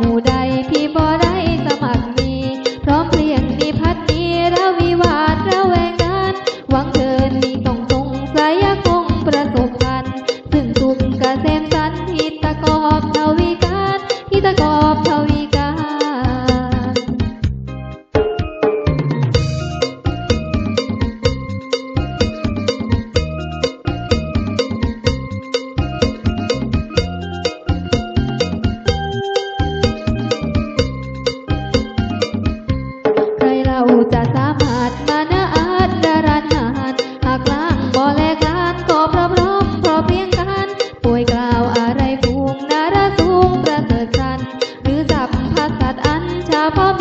muda. ระสามารมานาาจดารานหานหากลางบ่แลกลนก็อมร้อพร้เพียงกันป่วยกล่าวอะไรฟูงนาราสูงระเสริฐสันหรือสัพพสัตอันชาพอม